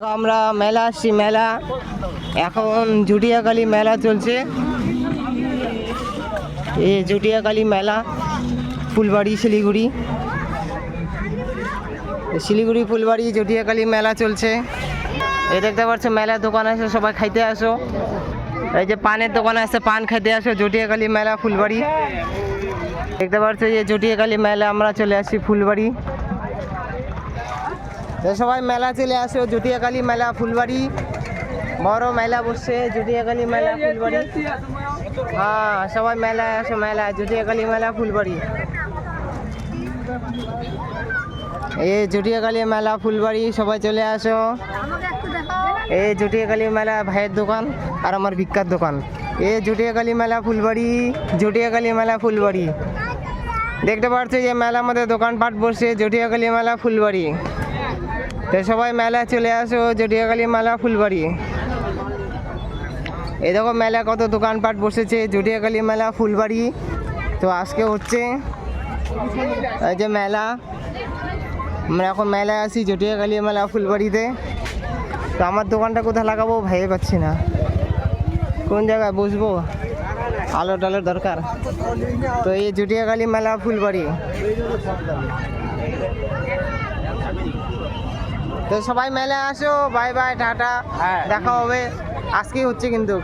আমরা মেলা আসছি, মেলা। এখন জুটিয়াকালী মেলা চলছে। এই জুটিয়াকালী মেলা, ফুলবাড়ি, শিলিগুড়ি। শিলিগুড়ি, ফুলবাড়ি জুটিয়াকালী মেলা চলছে। এই দেখতে পাচ্ছ, মেলার দোকান আছে, সবাই খাইতে আসো। এই যে পানের দোকান আছে, পান খাইতে আসো জটিয়াকালী মেলা, ফুলবাড়ি। দেখতে পাচ্ছ যে জটিয়াকালী মেলা, আমরা চলে আসছি ফুলবাড়ি। তো সবাই মেলা চলে আসো জটিয়াকালী মেলা, ফুলবাড়ি। বড় মেলা বসছে জটিয়াকালী মেলা, ফুলবাড়ি। হ্যাঁ সবাই মেলায় আসো, মেলা জটিয়াকালী মেলা, ফুলবাড়ি। এই জটিয়াকালী মেলা, ফুলবাড়ি, সবাই চলে আসো। এই জটিয়াকালী মেলা, ভাইয়ের দোকান আর আমার বিখ্যাত দোকান। এ জটিয়াকালী মেলা, ফুলবাড়ি জটিয়াকালী মেলা, ফুলবাড়ি। দেখতে পাচ্ছ যে মেলার মধ্যে দোকানপাট বসছে জটিয়াকালী মেলা, ফুলবাড়ি। তো সবাই মেলা চলে আসো জটিয়াকালী মেলা, ফুলবাড়ি। এই দেখো মেলা কত দোকানপাট বসেছে জটিয়াকালী মেলা, ফুলবাড়ি। তো আজকে হচ্ছে এই যে মেলা। আমরা এখন মেলায় আসি জটিয়াকালী মেলা, ফুলবাড়িতে। তো আমার দোকানটা কোথায় লাগাবো ভেবে পাচ্ছি না। কোন জায়গায় বসবো? আলো টালোর দরকার। তো এই জটিয়াকালী মেলা, ফুলবাড়ি। তো সবাই মেলে আসো বাই বাই টাটা হ্যাঁ। দেখা হবে। আজকেই হচ্ছে কিন্তু।